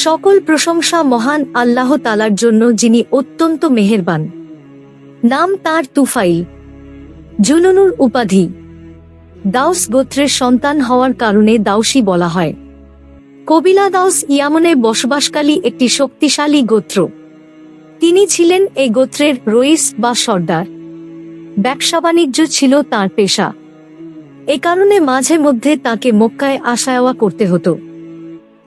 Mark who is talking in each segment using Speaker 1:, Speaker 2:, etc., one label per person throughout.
Speaker 1: সকল প্রশংসা মহান আল্লাহ তালার জন্য যিনি অত্যন্ত মেহেরবান। নাম তার তুফাইল। জুনুনুর উপাধি। দাউস গোত্রের সন্তান হওয়ার কারণে দাউসি বলা হয়। কবিলা দাউস ইয়ামনে বসবাসকারী একটি শক্তিশালী গোত্র। তিনি ছিলেন এই গোত্রের রইস বা সর্দার। ব্যবসা বাণিজ্য ছিল তার পেশা। এ কারণে মাঝে মধ্যে তাকে মক্কায় আশায়াওয়া করতে হতো।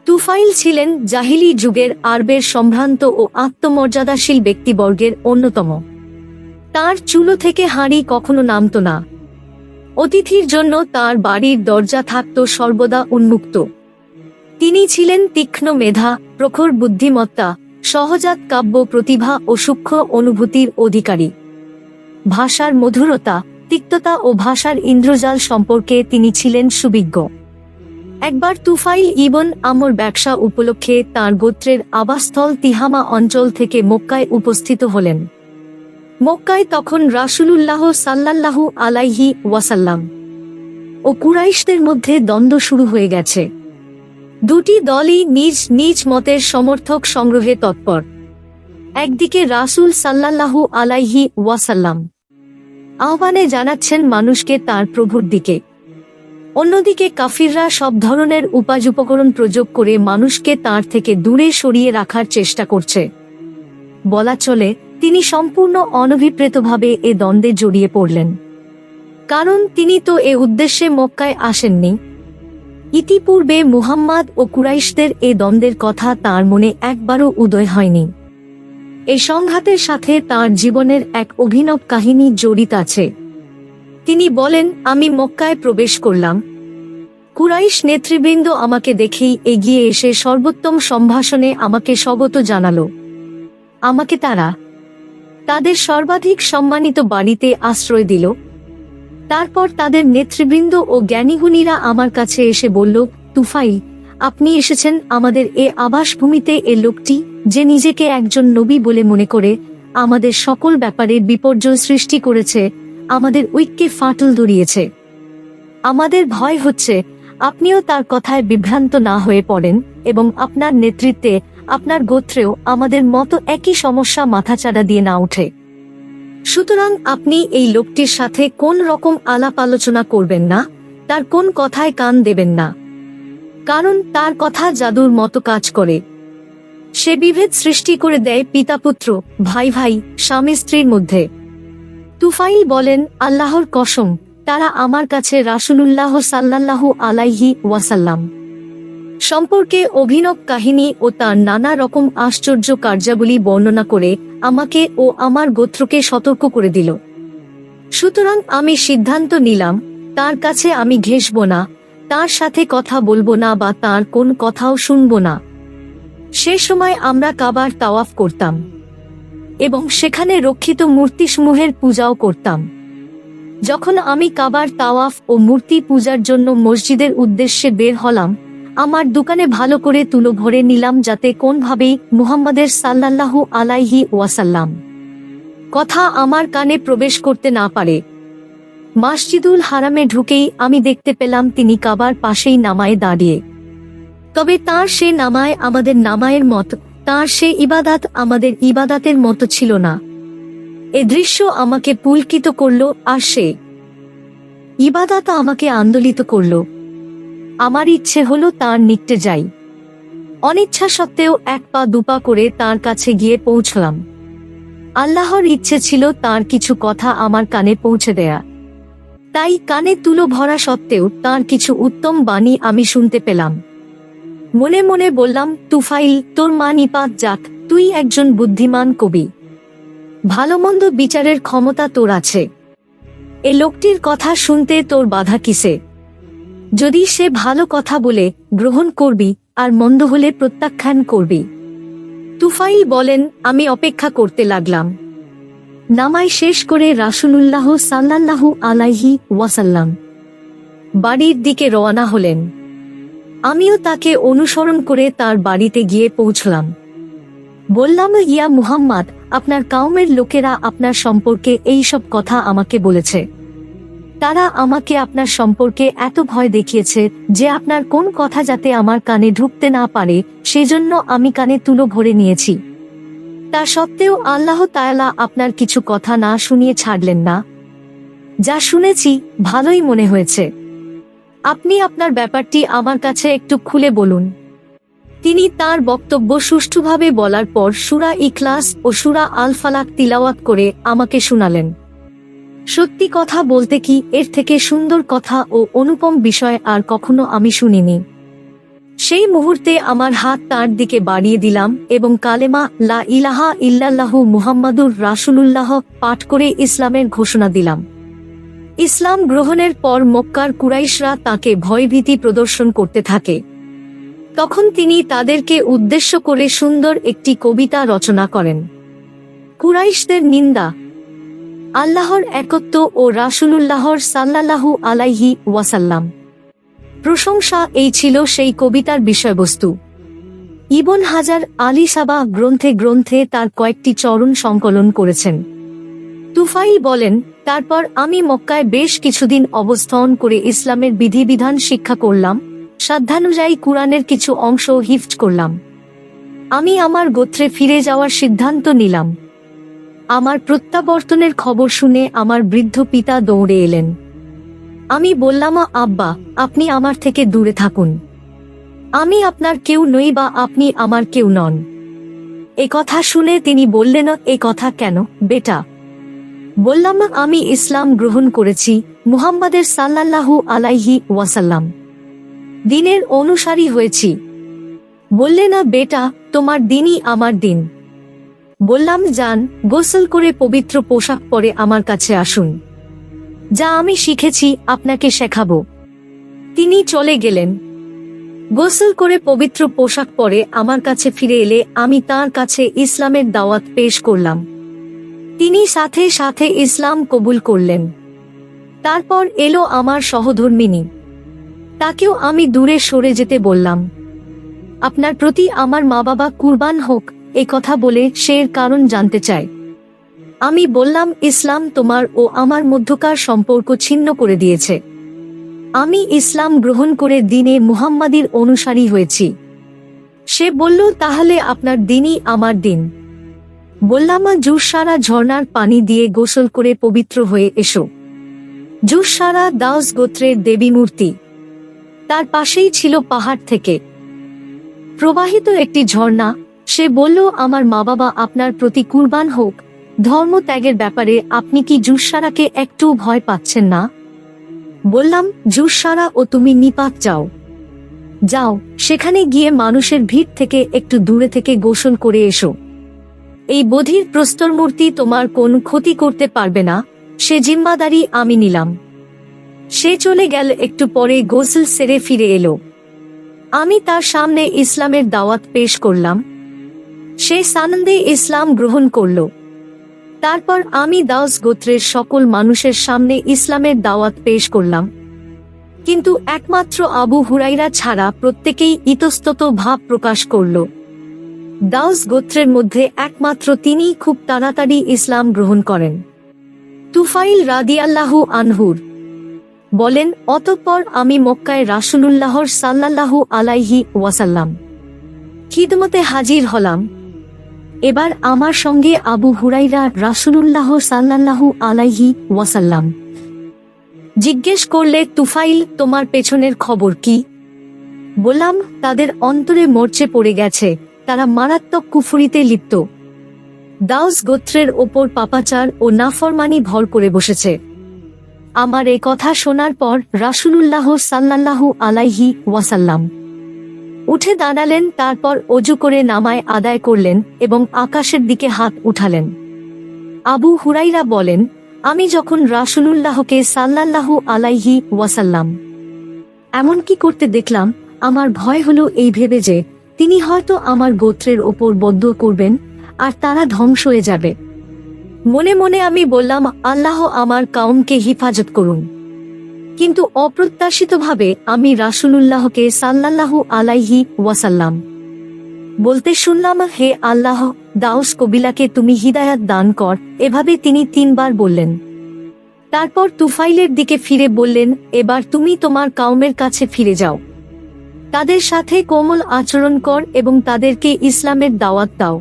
Speaker 1: তুফাইল ছিলেন জাহিলি যুগের আরবের সম্ভ্রান্ত ও আত্মমর্যাদাশীল ব্যক্তিবর্গের অন্যতম। তার চুলো থেকে হাঁড়ি কখনো নামত না। অতিথির জন্য তার বাড়ির দরজা থাকত সর্বদা উন্মুক্ত। তিনি ছিলেন তীক্ষ্ণ মেধা, প্রখর বুদ্ধিমত্তা, সহজাত কাব্য প্রতিভা ও সূক্ষ্ম অনুভূতির অধিকারী। ভাষার মধুরতা, তিক্ততা ও ভাষার ইন্দ্রজাল সম্পর্কে তিনি ছিলেন সুবিজ্ঞ। একবার তুফাইল ইবন আমর ব্যবসা উপলক্ষে তার গোত্রের আবাসস্থল তিহামা অঞ্চল থেকে মক্কায় উপস্থিত হলেন। মক্কায় তখন রাসূলুল্লাহ সাল্লাল্লাহু আলাইহি ওয়াসাল্লাম ও কুরাইশদের মধ্যে দ্বন্দ্ব শুরু হয়ে গেছে। দুটি দলই নিজ নিজ মতের সমর্থক সংগ্রহে তৎপর। একদিকে রাসূল সাল্লাল্লাহু আলাইহি ওয়াসাল্লাম আহ্বানে জানাচ্ছেন মানুষকে তার প্রভুর দিকে। অন্যদিকে কাফিররা সব ধরনের উপাজ উপাযুপকরণ প্রযোগ করে মানুষকে তার থেকে দূরে সরিয়ে রাখার চেষ্টা করছে। বলা চলে, তিনি সম্পূর্ণ অনভিপ্রেতভাবে এ দ্বন্দ্বে জড়িয়ে পড়লেন। কারণ তিনি তো এ উদ্দেশ্যে মক্কায় আসেননি। ইতিপূর্বে মুহাম্মদ ও কুরাইশদের এ দ্বন্দ্বের কথা তার মনে একবারও উদয় হয়নি। এই সংঘাতের সাথে তার জীবনের এক অভিনব কাহিনী জড়িত আছে। তিনি বলেন, আমি মক্কায় প্রবেশ করলাম। কুরাইশ নেতৃবৃন্দ আমাকে দেখেই এগিয়ে এসে সর্বোত্তম সম্ভাষণে আমাকে স্বগত জানালো। আমাকে তারা তাদের সর্বাধিক সম্মানিত বাড়িতে আশ্রয় দিল। তারপর তাদের নেতৃবৃন্দ ও জ্ঞানীগুণীরা আমার কাছে এসে বলল তুফাই আপনি এসেছেন আমাদের এ আবাসভূমিতে এ লোকটি, যে নিজেকে একজন নবী বলে মনে করে আমাদের সকল ব্যাপারে বিপর্যয় সৃষ্টি করেছে আমাদের উইককে ফাটল ধরিয়েছে। আমাদের ভয় হচ্ছে, আপনিও তার কথায় বিভ্রান্ত না হয়ে পড়েন এবং আপনার নেতৃত্বে, আপনার গোত্রেও আমাদের মতো একই সমস্যা মাথাচাড়া দিয়ে না ওঠে। সুতরাং আপনি এই লোকটির সাথে কোন রকম আলাপ আলোচনা করবেন না, তার কোন কথায় কান দেবেন না। কারণ তার কথা জাদুর মতো কাজ করে। সে বিভেদ সৃষ্টি করে দেয় পিতাপুত্র ভাই ভাই স্বামী স্ত্রীর মধ্যে। তুফাইল বলেন, আল্লাহর কসম, তারা আমার কাছে রাসূলুল্লাহ সাল্লাল্লাহু আলাইহি ওয়াসাল্লাম। সম্পর্কে অভিনব কাহিনী ও তার নানা রকম আশ্চর্য কার্যাবলী বর্ণনা করে আমাকে ও আমার গোত্রকে সতর্ক করে দিল। সুতরাং আমি সিদ্ধান্ত নিলাম, তার কাছে আমি ঘেসব না, তার সাথে কথা বলব না বা তার কোন কথাও শুনব না। সে সময় আমরা কাবার তাওয়াফ করতাম। এবং সেখানে রক্ষিত মূর্তিসমূহের পূজাও করতাম। যখন আমি কাবার তাওয়াফ ও মূর্তি পূজার জন্য মসজিদের উদ্দেশ্যে বের হলাম, আমার দোকানে ভালো করে তুলো ভরে নিলাম যাতে কোনভাবেই মুহাম্মাদের সাল্লাল্লাহু আলাইহি ওয়াসাল্লাম কথা আমার কানে প্রবেশ করতে না পারে। মাসজিদুল হারামে ঢুকেই আমি দেখতে পেলাম তিনি কাবার পাশেই নামায় দাঁড়িয়ে। তবে তার সে নামায় আমাদের নামায়ের মত তার সে ইবাদাত আমাদের ইবাদাতের মতো ছিল না। এ দৃশ্য আমাকে পুলকিত করল, আর সে ইবাদাত আমাকে আন্দোলিত করল। আমার ইচ্ছে হলো তার নিকটে যাই। অনিচ্ছা সত্ত্বেও এক পা দুপা করে তার কাছে গিয়ে পৌঁছলাম। আল্লাহর ইচ্ছে ছিল তার কিছু কথা আমার কানে পৌঁছে দেয়া। তাই কানে তুলো ভরা সত্ত্বেও তার কিছু উত্তম বাণী আমি শুনতে পেলাম। মনে মনে বললাম, তুফাইল, তোর মা নিপাত যাক, তুই একজন বুদ্ধিমান কবি। ভালো মন্দ বিচারের ক্ষমতা তোর আছে। এ লোকটির কথা শুনতে তোর বাধা কিসে? যদি সে ভালো কথা বলে, গ্রহণ করবি, আর মন্দ হলে প্রত্যাখ্যান করবি। তুফাইল বলেন, আমি অপেক্ষা করতে লাগলাম। নামাই শেষ করে রাসূলুল্লাহ সাল্লাল্লাহু আলাইহি ওয়াসাল্লাম বাড়ির দিকে রওনা হলেন। আমিও তাকে অনুসরণ করে তার বাড়িতে গিয়ে পৌঁছলাম। বললাম, ইয়া মুহাম্মদ, আপনার কাউমের লোকেরা আপনার সম্পর্কে এই সব কথা আমাকে বলেছে। তারা আমাকে আপনার সম্পর্কে এত ভয় দেখিয়েছে যে আপনার কোন কথা যাতে আমার কানে ঢুকতে না পারে, সেজন্য আমি কানে তুলো ভরে নিয়েছি। তা সত্ত্বেও আল্লাহ তায়ালা আপনার কিছু কথা না শুনিয়ে ছাড়লেন না। যা শুনেছি, ভালোই মনে হয়েছে। আপনি আপনার ব্যাপারটি আমার কাছে একটু খুলে বলুন। তিনি তার বক্তব্য সুষ্ঠুভাবে বলার পর সুরা ইখলাস ও সুরা আল ফালাক তিলাওয়াত করে আমাকে শুনালেন। সত্যি কথা বলতে কি, এর থেকে সুন্দর কথা ও অনুপম বিষয় আর কখনো আমি শুনিনি। সেই মুহূর্তে আমার হাত তার দিকে বাড়িয়ে দিলাম এবং কালেমা লা ইলাহা ইল্লাল্লাহু মুহাম্মাদুর রাসূলুল্লাহ পাঠ করে ইসলামের ঘোষণা দিলাম। ইসলাম গ্রহণের পর মক্কার কুরাইশরা তাকে ভয়ভীতি প্রদর্শন করতে থাকে। তখন তিনি তাদেরকে উদ্দেশ্য করে সুন্দর একটি কবিতা রচনা করেন। কুরাইশদের নিন্দা। আল্লাহর একত্ব ও রাসূলুল্লাহর সাল্লাল্লাহু আলাইহি ওয়াসাল্লাম। প্রশংসা এই ছিল সেই কবিতার বিষয়বস্তু। ইবন হাজার আলী সাবা গ্রন্থে গ্রন্থে তার কয়েকটি চরণ সংকলন করেছেন। তুফাইল বলেন, তারপর আমি মক্কায় বেশ কিছুদিন অবস্থান করে ইসলামের বিধিবিধান শিক্ষা করলাম, সাধ্যানুযায়ী কুরআনের কিছু অংশ হিফজ করলাম। আমি আমার গোত্রে ফিরে যাওয়ার সিদ্ধান্ত নিলাম। আমার প্রত্যাবর্তনের খবর শুনে আমার বৃদ্ধ পিতা দৌড়ে এলেন। আমি বললাম, আব্বা, আপনি আমার থেকে দূরে থাকুন। আমি আপনার কেউ নই বা আপনি আমার কেউ নন। এ কথা শুনে তিনি বললেন, এ কথা কেন, বেটা? বললাম, আমি ইসলাম গ্রহণ করেছি মুহাম্মাদের সাল্লাল্লাহু আলাইহি ওয়াসাল্লাম। দিনের অনুসারী হয়েছি। বললে, না বেটা, তোমার দিনই আমার দিন। বললাম যান গোসল করে পবিত্র পোশাক পরে আমার কাছে আসুন। যা আমি শিখেছি আপনাকে শেখাবো। তিনি চলে গেলেন। গোসল করে পবিত্র পোশাক পরে আমার কাছে ফিরে এলে আমি তার কাছে ইসলামের দাওয়াত পেশ করলাম। তিনি সাথে সাথে ইসলাম কবুল করলেন। তারপর এলো আমার সহধর্মিনী। তাকেও আমি দূরে সরে যেতে বললাম। আপনার প্রতি আমার মা বাবা কুরবান হোক এই কথা বলে সে কারণ জানতে চায়। আমি বললাম, ইসলাম তোমার ও আমার মধ্যকার সম্পর্ক ছিন্ন করে দিয়েছে। আমি ইসলাম গ্রহণ করে দিনে মুহাম্মাদির অনুসারী হয়েছি। সে বলল, তাহলে আপনার দিনই আমার দিন। বললাম জুসারা ঝর্ণার পানি দিয়ে গোসল করে পবিত্র হয়ে এসো। জুসারা দাউস গোত্রের দেবী মূর্তি। তার পাশেই ছিল পাহাড় থেকে। প্রবাহিত একটি ঝর্ণা, সে বলল, আমার মা বাবা আপনার প্রতি কুরবান হোক। ধর্ম ত্যাগের ব্যাপারে আপনি কি জুসারাকে একটু ভয় পাচ্ছেন না? বললাম জুসারা ও তুমি নিপাত যাও। যাও, সেখানে গিয়ে মানুষের ভিড় থেকে একটু দূরে থেকে গোসল করে এসো। এই বধির প্রস্তর মূর্তি তোমার কোন ক্ষতি করতে পারবে না, সে জিম্মাদারি আমি নিলাম। সে চলে গেল, একটু পরে গোসল সেরে ফিরে এলো। আমি তার সামনে ইসলামের দাওয়াত পেশ করলাম। সে সানন্দে ইসলাম গ্রহণ করল। তারপর আমি দাউস গোত্রের সকল মানুষের সামনে ইসলামের দাওয়াত পেশ করলাম। কিন্তু একমাত্র আবু হুরাইরা ছাড়া প্রত্যেকেই ইতস্তত ভাব প্রকাশ করল। দাউস গোত্রের মধ্যে একমাত্র তিনিই খুব তাড়াতাড়ি ইসলাম গ্রহণ করেন। তুফাইল রাদিয়াল্লাহু আনহুর বলেন, অতঃপর আমি মক্কায় রাসূলুল্লাহর সাল্লাল্লাহু আলাইহি ওয়াসাল্লাম। খিদমতে হাজির হলাম। এবার আমার সঙ্গে আবু হুরাইরা রাসূলুল্লাহ সাল্লাল্লাহু আলাইহি ওয়াসাল্লাম। জিজ্ঞেস করলে, তুফাইল, তোমার পেছনের খবর কি? বললাম, তাদের অন্তরে মরচে পড়ে গেছে। তারা মারাত্মক কুফুরিতে লিপ্ত। দাউস গোত্রের ওপর পাপাচার ও নাফরমানি ভর করে বসেছে। আমার এ কথা শোনার পর রাসূলুল্লাহ সাল্লাল্লাহু আলাইহি ওয়াসাল্লাম উঠে দাঁড়ালেন, তারপর অজু করে নামায় আদায় করলেন এবং আকাশের দিকে হাত উঠালেন। আবু হুরাইরা বলেন, আমি যখন রাসূলুল্লাহকে সাল্লাল্লাহু আলাইহি ওয়াসাল্লাম এমন কি করতে দেখলাম, আমার ভয় হলো এই ভেবে যে তিনি হয়তো আমার গোত্রের ওপর বদ্ধ করবেন, আর তারা ধ্বংস হয়ে যাবে। মনে মনে আমি বললাম, আল্লাহ আমার কাউমকে হিফাজত করুন। কিন্তু অপ্রত্যাশিতভাবে আমি রাসূলুল্লাহকে সাল্লাল্লাহু আলাইহি ওয়াসাল্লাম। বলতে শুনলাম, হে আল্লাহ, দাউস কবিলাকে তুমি হিদায়াত দান কর, এভাবে তিনি তিনবার বললেন। তারপর তুফাইলের দিকে ফিরে বললেন, এবার তুমি তোমার কাউমের কাছে ফিরে যাও। তাদের সাথে কোমল আচরণ কর এবং তাদেরকে ইসলামের দাওয়াত দাও।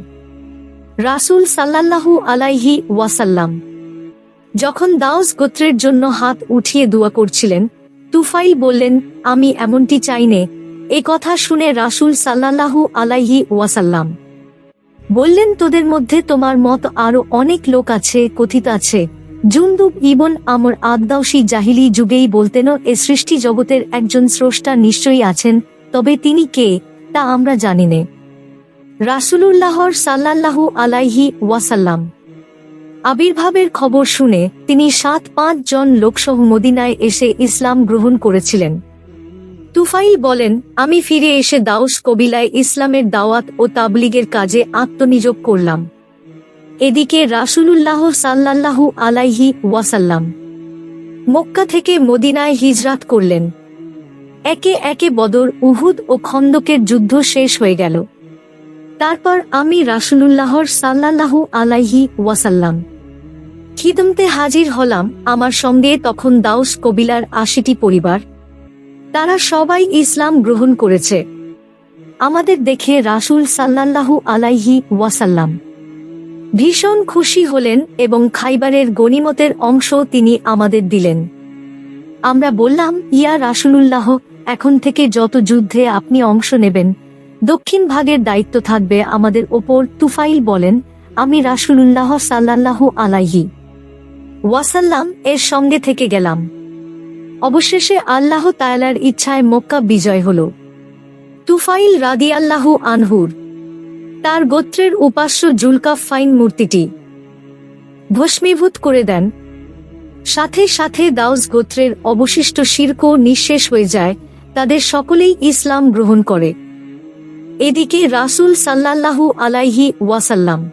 Speaker 1: রাসূল সাল্লাল্লাহু আলাইহি ওয়াসাল্লাম যখন দাউস গোত্রের জন্য হাত উঠিয়ে দোয়া করছিলেন, তুফাইল বললেন, আমি এমনটি চাইনে এ কথা শুনে রাসূল সাল্লাল্লাহু আলাইহি ওয়াসাল্লাম বললেন, তোদের মধ্যে তোমার মত আরও অনেক লোক আছে, কথিত আছে। জুন্দুব ইবন আমর আদদাউসি জাহিলি যুগেই বলতেন, এ সৃষ্টি জগতের একজন স্রষ্টা নিশ্চয়ই আছেন তবে তিনি কে, তা আমরা জানি নে। রাসূলুল্লাহর সাল্লাল্লাহু আলাইহি ওয়াসাল্লাম। আবির্ভাবের খবর শুনে তিনি সাত পাঁচ জন লোকসহ মদিনায় এসে ইসলাম গ্রহণ করেছিলেন। তুফাইল বলেন, আমি ফিরে এসে দাউস কবিলায় ইসলামের দাওয়াত ও তাবলিগের কাজে আত্মনিযোগ করলাম। এদিকে রাসূলুল্লাহ সাল্লাল্লাহু আলাইহি ওয়াসাল্লাম মক্কা থেকে মদিনায় হিজরাত করলেন। একে একে বদর, উহুদ ও খন্দকের যুদ্ধ শেষ হয়ে গেল। তারপর আমি রাসূলুল্লাহর সাল্লাল্লাহু আলাইহি ওয়াসাল্লাম। খিদমতে হাজির হলাম আমার সঙ্গে তখন দাউস কবিলার আশিটি পরিবার। তারা সবাই ইসলাম গ্রহণ করেছে। আমাদের দেখে রাসূল সাল্লাল্লাহু আলাইহি ওয়াসাল্লাম। ভীষণ খুশি হলেন এবং খাইবারের গনিমতের অংশ তিনি আমাদের দিলেন। আমরা বললাম, ইয়া রাসূলুল্লাহ এখন থেকে যত যুদ্ধে আপনি অংশ নেবেন, দক্ষিণ ভাগের দায়িত্ব থাকবে আমাদের ওপর, তুফাইল বলেন, আমি রাসূলুল্লাহ সাল্লাল্লাহু আলাইহি ওয়াসাল্লাম এর সঙ্গে থেকে গেলাম। অবশেষে আল্লাহ তায়ালার ইচ্ছায় মক্কা বিজয় হল। তুফাইল রাদি আল্লাহু আনহুর, তার গোত্রের উপাস্য জুলকা ফাইন মূর্তিটি ভস্মীভূত করে দেন। সাথে সাথে দাউস গোত্রের অবশিষ্ট শির্ক নিঃশেষ হয়ে যায় তাদের সকলেই ইসলাম গ্রহণ করে। এদিকে রাসূল সাল্লাল্লাহু আলাইহি ওয়াসাল্লাম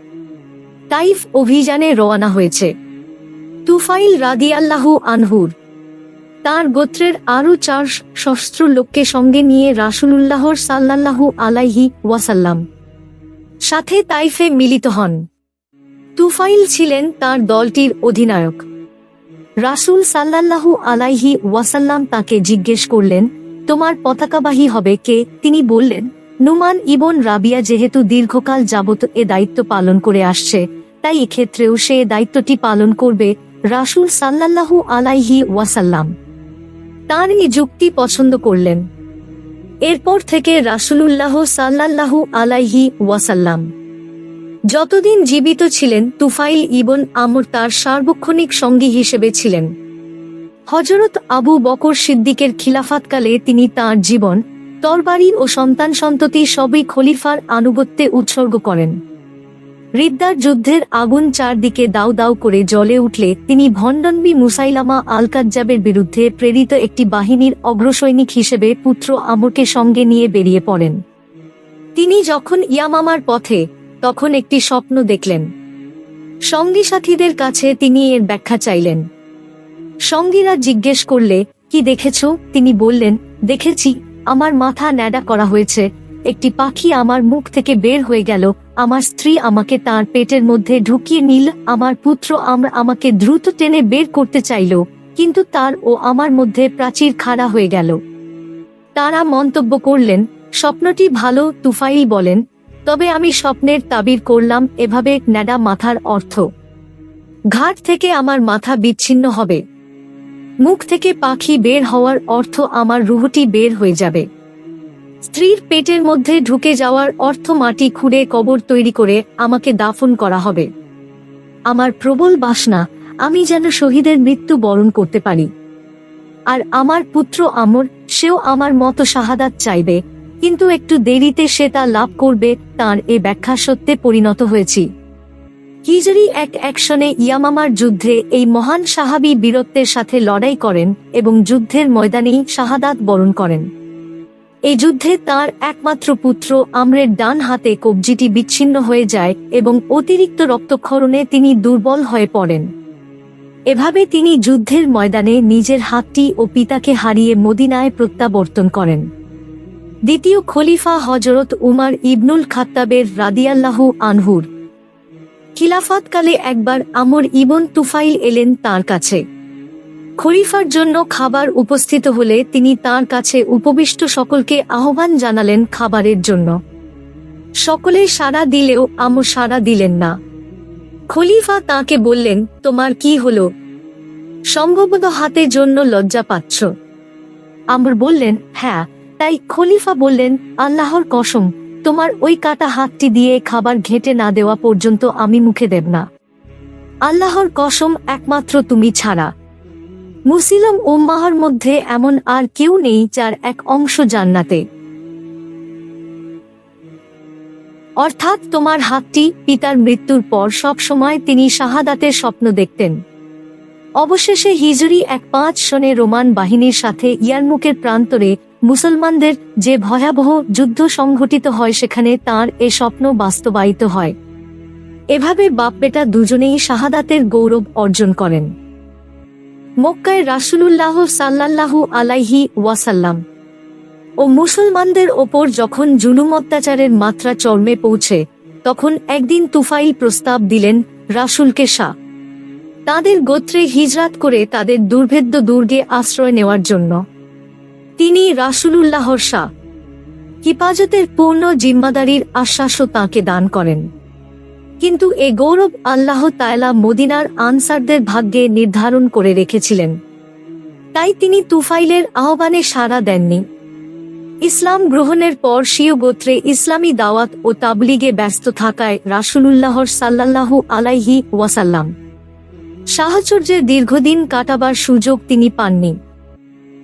Speaker 1: তাইফ অভিযানে রওনা হয়েছে। তুফাইল রাদিয়াল্লাহু আনহুর তার গোত্রের আরও চার সশস্ত্র লোককে সঙ্গে নিয়ে রাসূলুল্লাহর সাল্লাল্লাহু আলাইহি ওয়াসাল্লাম সাথে তাইফে মিলিত হন। তুফাইল ছিলেন তার দলটির অধিনায়ক। রাসূল সাল্লাল্লাহু আলাইহি ওয়াসাল্লাম তাকে জিজ্ঞেস করলেন তোমার পতাকাবাহী হবে কে? তিনি বললেন, নুমান ইবন রাবিয়া যেহেতু দীর্ঘকাল যাবত এ দায়িত্ব পালন করে আসছে, তাই এক্ষেত্রেও সে দায়িত্বটি পালন করবে রাসুল সাল্লাল্লাহু আলাইহি ওয়াসাল্লাম। তার এই যুক্তি পছন্দ করলেন। এরপর থেকে রাসূলুল্লাহ সাল্লাল্লাহু আলাইহি ওয়াসাল্লাম। যতদিন জীবিত ছিলেন তুফাইল ইবন আমর তার সার্বক্ষণিক সঙ্গী হিসেবে ছিলেন। হজরত আবু বকর সিদ্দিকের খিলাফাতকালে তিনি তার জীবন তরবারি ও সন্তান সন্ততি সবই খলিফার আনুগত্যে উৎসর্গ করেন। রিদ্দার যুদ্ধের আগুন চারদিকে দাউ দাউ করে জ্বলে উঠলে তিনি ভণ্ডনবী মুসাইলামা আলকাজ্জাবের বিরুদ্ধে প্রেরিত একটি বাহিনীর অগ্রসৈনিক হিসেবে পুত্র আমরকে সঙ্গে নিয়ে বেরিয়ে পড়েন। তিনি যখন ইয়ামামার পথে, তখন একটি স্বপ্ন দেখলেন। সঙ্গী সাথীদের কাছে তিনি এর ব্যাখ্যা চাইলেন। সঙ্গীরা জিজ্ঞেস করলে, কি দেখেছ? তিনি বললেন, দেখেছি, আমার মাথা ন্যাডা করা হয়েছে। একটি পাখি আমার মুখ থেকে বের হয়ে গেল। আমার স্ত্রী আমাকে তার পেটের মধ্যে ঢুকিয়ে নিল। আমার পুত্র আমরা আমাকে দ্রুত টেনে বের করতে চাইল। কিন্তু তার ও আমার মধ্যে প্রাচীর খাড়া হয়ে গেল। তারা মন্তব্য করলেন, স্বপ্নটি ভালো, তুফাইল বলেন। তবে আমি স্বপ্নের তাবির করলাম, এভাবে ন্যাডা মাথার অর্থ। ঘাট থেকে আমার মাথা বিচ্ছিন্ন হবে। মুখ থেকে পাখি বের হওয়ার অর্থ আমার রুহটি বের হয়ে যাবে। স্ত্রীর পেটের মধ্যে ঢুকে যাওয়ার অর্থ মাটি খুঁড়ে কবর তৈরি করে আমাকে দাফন করা হবে। আমার প্রবল বাসনা, আমি যেন শহীদের মৃত্যু বরণ করতে পারি। আর আমার পুত্র আমর, সেও আমার মতো শাহাদাত চাইবে, কিন্তু একটু দেরিতে সে তা লাভ করবে, তার এ ব্যাখ্যা সত্যে পরিণত হয়েছি। হিজরি এক অ্যাকশনে ইয়ামামার যুদ্ধে এই মহান সাহাবী বীরত্বের সাথে লড়াই করেন এবং যুদ্ধের ময়দানেই শাহাদাত বরণ করেন। এই যুদ্ধে তার একমাত্র পুত্র আমরের ডান হাতে কবজিটি বিচ্ছিন্ন হয়ে যায় এবং অতিরিক্ত রক্তক্ষরণে তিনি দুর্বল হয়ে পড়েন। এভাবে তিনি যুদ্ধের ময়দানে নিজের হাতটি ও পিতাকে হারিয়ে মদিনায় প্রত্যাবর্তন করেন। দ্বিতীয় খলিফা হজরত উমার ইবনুল খাত্তাবের রাদিয়াল্লাহু আনহুর খিলাফতকালে একবার আমর ইবন তুফাইল এলেন তার কাছে। খলিফার জন্য খাবার উপস্থিত হলে তিনি তার কাছে উপবিষ্ট সকলকে আহ্বান জানালেন খাবারের জন্য। সকলে সাড়া দিলেও আমর সাড়া দিলেন না। খলিফা তাকে বললেন, তোমার কি হলো? সম্ভবত হাতের জন্য লজ্জা পাচ্ছ। আমর বললেন হ্যাঁ। তাই খলিফা বললেন, আল্লাহর কসম। তোমার ওই কাটা হাতটি দিয়ে খাবার ঘেটে না দেওয়া পর্যন্ত আমি মুখে দেব না। আল্লাহর কসম একমাত্র তুমি ছাড়া। মুসিলম উম্মাহর মধ্যে এমন আর কেউ নেই যার এক অংশ জান্নাতে। অর্থাৎ তোমার হাতটি পিতার মৃত্যুর পর সব সময় তিনি শাহাদাতের স্বপ্ন দেখতেন। অবশেষে হিজুরি এক পাঁচ সনে রোমান বাহিনীর সাথে ইয়ারমুকের প্রান্তরে মুসলমানদের যে ভয়াবহ যুদ্ধ সংঘটিত হয় সেখানে তার এ স্বপ্ন বাস্তবায়িত হয়। এভাবে বাপ বেটা দুজনেই শাহাদাতের গৌরব অর্জন করেন। মক্কায় রাসূলুল্লাহ সাল্লাল্লাহু আলাইহি ওয়াসাল্লাম ও মুসলমানদের ওপর যখন জুলুম অত্যাচারের মাত্রা চর্মে পৌঁছে, তখন একদিন তুফাইল প্রস্তাব দিলেন রাসূলকে শাহ। তাদের গোত্রে হিজরাত করে তাদের দুর্ভেদ্য দুর্গে আশ্রয় নেওয়ার জন্য। তিনি রাসূলুল্লাহর শাহ। হিফাজতের পূর্ণ জিম্মাদারির আশ্বাসও তাঁকে দান করেন। কিন্তু এ গৌরব আল্লাহ তায়লা মদিনার আনসারদের ভাগ্যে নির্ধারণ করে রেখেছিলেন। তাই তিনি তুফাইলের আহ্বানে সাড়া দেননি। ইসলাম গ্রহণের পর স্বীয় গোত্রে ইসলামী দাওয়াত ও তাবলিগে ব্যস্ত থাকায় রাসূলুল্লাহর সাল্লাল্লাহু আলাইহি ওয়াসাল্লাম। সাহচর্যের দীর্ঘদিন কাটাবার সুযোগ তিনি পাননি।